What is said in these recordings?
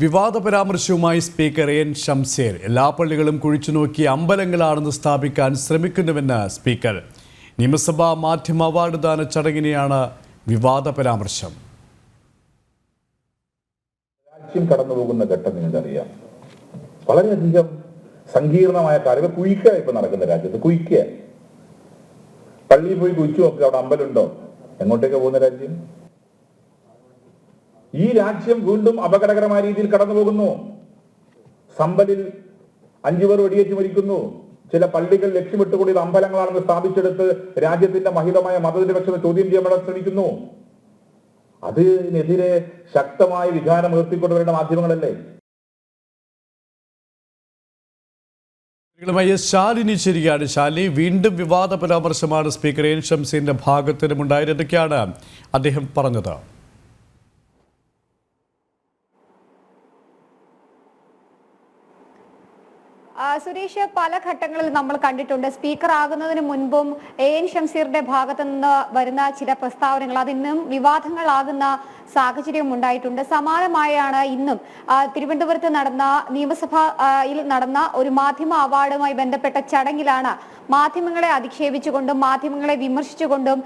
വിവാദ പരാമർശവുമായി speaker N Shamsher എല്ലാ പള്ളികളും കുഴിച്ചുനോക്കി അമ്പലങ്ങളാണെന്ന് സ്ഥാപിക്കാൻ ശ്രമിക്കുന്നുവെന്ന് സ്പീക്കർ. നിയമസഭാ മാധ്യമ അവാർഡ് ദാന ചടങ്ങിനെയാണ് വിവാദ പരാമർശം രാജ്യം ഘട്ടം നിങ്ങൾക്കറിയാം. വളരെയധികം സങ്കീർണമായ കാര്യം കുയിക്ക ഇപ്പൊ നടക്കുന്ന രാജ്യത്ത് കുയിക്ക പള്ളിയിൽ പോയി കുഴിച്ചു നോക്കുക അവിടെ അമ്പലമുണ്ടോ? എങ്ങോട്ടേക്ക് പോകുന്ന രാജ്യം? ഈ രാജ്യം വീണ്ടും അപകടകരമായ രീതിയിൽ കടന്നു പോകുന്നു സമ്പലിൽ അഞ്ചു പേർ വെടിയേറ്റ് മരിക്കുന്നു. ചില പള്ളികൾ ലക്ഷ്യമിട്ടുകൂടി ഇത് അമ്പലങ്ങളാണെന്ന് സ്ഥാപിച്ചെടുത്ത് രാജ്യത്തിന്റെ മഹിതമായ മതനിരപേക്ഷത ചോദ്യം ചെയ്യാൻ ശ്രമിക്കുന്നു. അതിനെതിരെ ശക്തമായ വികാരം ഉയർത്തിക്കൊണ്ടുവരേണ്ട മാധ്യമങ്ങളല്ലേ? ശാലിനി ശരിയാണ്. ശാലിനി വീണ്ടും വിവാദ പരാമർശമാണ് സ്പീക്കർ എൻ ഷംസീന്റെ ഭാഗത്തിനും ഉണ്ടായത് അദ്ദേഹം പറഞ്ഞത്? സുരേഷ് പല ഘട്ടങ്ങളിൽ നമ്മൾ കണ്ടിട്ടുണ്ട്. സ്പീക്കർ ആകുന്നതിന് മുൻപും എ എൻ ഷംസീറിന്റെ ഭാഗത്തു നിന്ന് വരുന്ന ചില പ്രസ്താവനകൾ അതിന്നും വിവാദങ്ങളാകുന്ന സാഹചര്യം ഉണ്ടായിട്ടുണ്ട്. സമാനമായാണ് ഇന്നും തിരുവനന്തപുരത്ത് നടന്ന നിയമസഭയിൽ നടന്ന ഒരു മാധ്യമ അവാർഡുമായി ബന്ധപ്പെട്ട ചടങ്ങിലാണ് മാധ്യമങ്ങളെ അധിക്ഷേപിച്ചുകൊണ്ടും മാധ്യമങ്ങളെ വിമർശിച്ചുകൊണ്ടും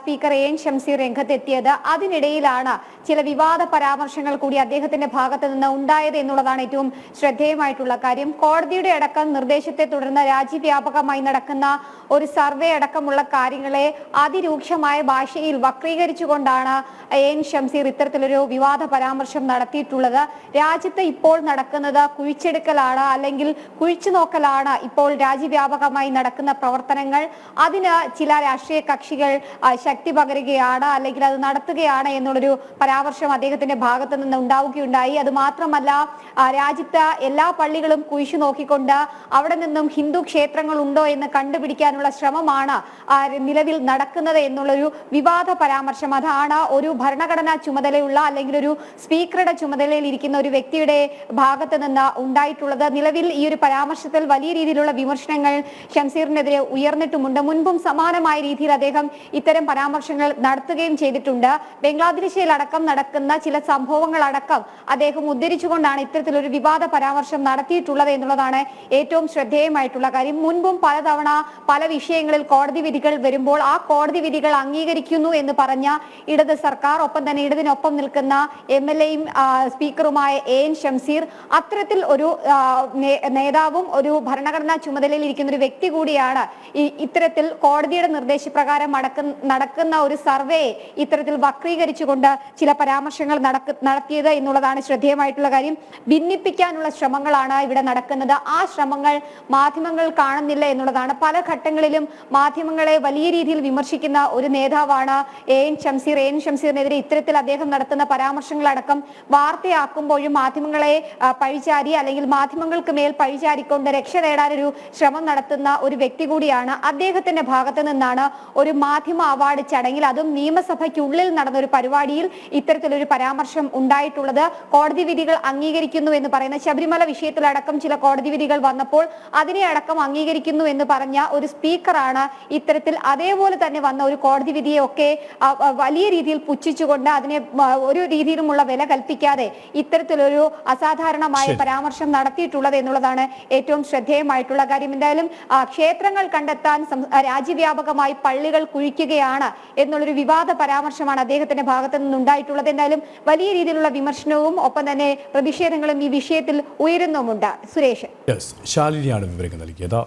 സ്പീക്കർ എ എൻ ഷംസീർ രംഗത്തെത്തിയത്. അതിനിടയിലാണ് ചില വിവാദ പരാമർശങ്ങൾ കൂടി അദ്ദേഹത്തിന്റെ ഭാഗത്ത് നിന്ന് ഉണ്ടായത് എന്നുള്ളതാണ് ഏറ്റവും ശ്രദ്ധേയമായിട്ടുള്ള കാര്യം. കോടതിയുടെ അടക്കം നിർദ്ദേശത്തെ തുടർന്ന് രാജ്യവ്യാപകമായി നടക്കുന്ന ഒരു സർവേ അടക്കമുള്ള കാര്യങ്ങളെ അതിരൂക്ഷമായ ഭാഷയിൽ വക്രീകരിച്ചുകൊണ്ടാണ് എ എൻ ഷംസീർ ഇത്തരത്തിലൊരു വിവാദ പരാമർശം നടത്തിയിട്ടുള്ളത്. രാജ്യത്ത് ഇപ്പോൾ നടക്കുന്നത് കുഴിച്ചെടുക്കലാണ് അല്ലെങ്കിൽ കുഴിച്ചു നോക്കലാണ് ഇപ്പോൾ രാജ്യവ്യാപകമായി നടക്കുന്ന പ്രവർത്തനങ്ങൾ. അതിന് ചില രാഷ്ട്രീയ കക്ഷികൾ ശക്തി പകരുകയാണ് അല്ലെങ്കിൽ അത് നടത്തുകയാണ് എന്നുള്ളൊരു പരാമർശം അദ്ദേഹത്തിന്റെ ഭാഗത്ത് നിന്ന് ഉണ്ടാവുകയുണ്ടായി. അത് മാത്രമല്ല രാജ്യത്ത് എല്ലാ പള്ളികളും കുഴിച്ചു നോക്കിക്കൊണ്ട് അവിടെ നിന്നും ഹിന്ദു ക്ഷേത്രങ്ങൾ ഉണ്ടോ എന്ന് കണ്ടുപിടിക്കാനുള്ള ശ്രമമാണ് നിലവിൽ നടക്കുന്നത് എന്നുള്ളൊരു വിവാദ പരാമർശം. അതാണ് ഒരു ഭരണഘടനാ ചുമതലയുള്ള അല്ലെങ്കിൽ ഒരു സ്പീക്കറുടെ ചുമതലയിൽ ഇരിക്കുന്ന ഒരു വ്യക്തിയുടെ ഭാഗത്ത് നിന്ന് ഉണ്ടായിട്ടുള്ളത്. നിലവിൽ ഈ ഒരു പരാമർശത്തിൽ വലിയ രീതിയിലുള്ള വിമർശനങ്ങൾ ഷംസീറിനെതിരെ ഉയർന്നിട്ടുമുണ്ട്. മുൻപും സമാനമായ രീതിയിൽ അദ്ദേഹം ഇത്തരം പരാമർശങ്ങൾ നടത്തുകയും ചെയ്തിട്ടുണ്ട്. ബംഗ്ലാദേശിൽ അടക്കം നടക്കുന്ന ചില സംഭവങ്ങളടക്കം അദ്ദേഹം ഉദ്ധരിച്ചുകൊണ്ടാണ് ഇത്തരത്തിലൊരു വിവാദ പരാമർശം നടത്തിയിട്ടുള്ളത് എന്നുള്ളതാണ് ഏറ്റവും ശ്രദ്ധേയമായിട്ടുള്ള കാര്യം. മുൻപും പലതവണ പല വിഷയങ്ങളിൽ കോടതി വിധികൾ വരുമ്പോൾ ആ കോടതി വിധികൾ അംഗീകരിക്കുന്നു എന്ന് പറഞ്ഞ ഇടത് സർക്കാർ ഒപ്പം തന്നെ ഇടതിനൊപ്പം നിൽക്കുന്ന എം എൽ എയും സ്പീക്കറുമായ എ എൻ ഷംസീർ അത്തരത്തിൽ ഒരു നേതാവും ഒരു ഭരണഘടനാ ചുമതലയിൽ ഇരിക്കുന്ന ഒരു വ്യക്തി കൂടിയാണ് ഇത്തരത്തിൽ കോടതിയുടെ നിർദ്ദേശപ്രകാരം നടക്കുന്ന ഒരു സർവേ ഇത്തരത്തിൽ വക്രീകരിച്ചുകൊണ്ട് ചില പരാമർശങ്ങൾ നടത്തിയത് എന്നുള്ളതാണ് ശ്രദ്ധേയമായിട്ടുള്ള കാര്യം. ഭിന്നിപ്പിക്കാനുള്ള ശ്രമങ്ങളാണ് ഇവിടെ നടക്കുന്നത്. ആ ശ്രമങ്ങൾ മാധ്യമങ്ങൾ കാണുന്നില്ല എന്നുള്ളതാണ്. പല ഘട്ടങ്ങളിലും മാധ്യമങ്ങളെ വലിയ രീതിയിൽ വിമർശിക്കുന്ന ഒരു നേതാവാണ് A N Shamseer A N ഷംസീറിനെതിരെ ഇത്തരത്തിൽ അദ്ദേഹം നടത്തുന്ന പരാമർശങ്ങളടക്കം വാർത്തയാക്കുമ്പോഴും മാധ്യമങ്ങളെ പഴിചാരി അല്ലെങ്കിൽ മാധ്യമങ്ങൾക്ക് മേൽ പഴിചാരിക്കൊണ്ട് രക്ഷ നേടാനൊരു ശ്രമം നടത്തുന്ന ഒരു വ്യക്തി കൂടിയാണ് അദ്ദേഹത്തിന്റെ ഭാഗത്ത് നിന്നാണ് ഒരു മാധ്യമ അവാർഡ് ചടങ്ങിൽ അതും നിയമസഭയ്ക്കുള്ളിൽ നടന്ന ഒരു പരിപാടിയിൽ ഇത്തരത്തിലൊരു പരാമർശം ഉണ്ടായിട്ടുള്ളത്. കോടതി വിധികൾ അംഗീകരിക്കുന്നു എന്ന് പറയുന്ന ശബരിമല വിഷയത്തിലടക്കം ചില കോടതി വിധികൾ വന്നപ്പോൾ അതിനെ അടക്കം അംഗീകരിക്കുന്നു എന്ന് പറഞ്ഞ ഒരു സ്പീക്കറാണ് ഇത്തരത്തിൽ അതേപോലെ തന്നെ വന്ന ഒരു കോടതി വിധിയെ ഒക്കെ വലിയ രീതിയിൽ പുച്ഛിച്ചുകൊണ്ട് അതിനെ ഒരു രീതിയിലുമുള്ള വില കൽപ്പിക്കാതെ ഇത്തരത്തിലൊരു അസാധാരണമായ. പരാമർശം നടത്തിയിട്ടുള്ളത് എന്നുള്ളതാണ് ഏറ്റവും ശ്രദ്ധേയമായിട്ടുള്ള കാര്യം. എന്തായാലും ക്ഷേത്രങ്ങൾ കണ്ടെത്താൻ രാജ്യവ്യാപകമായി പള്ളികൾ കുഴിക്കുകയാണ് എന്നുള്ളൊരു വിവാദ പരാമർശമാണ് അദ്ദേഹത്തിന്റെ ഭാഗത്ത് നിന്നുണ്ടായിട്ടുള്ളത്. എന്തായാലും വലിയ രീതിയിലുള്ള വിമർശനവും ഒപ്പം തന്നെ പ്രതിഷേധങ്ങളും ഈ വിഷയത്തിൽ ഉയരുന്നുമുണ്ട്. സുരേഷ്. ശാലിനിയാണ് വിവരങ്ങൾ നൽകിയത്.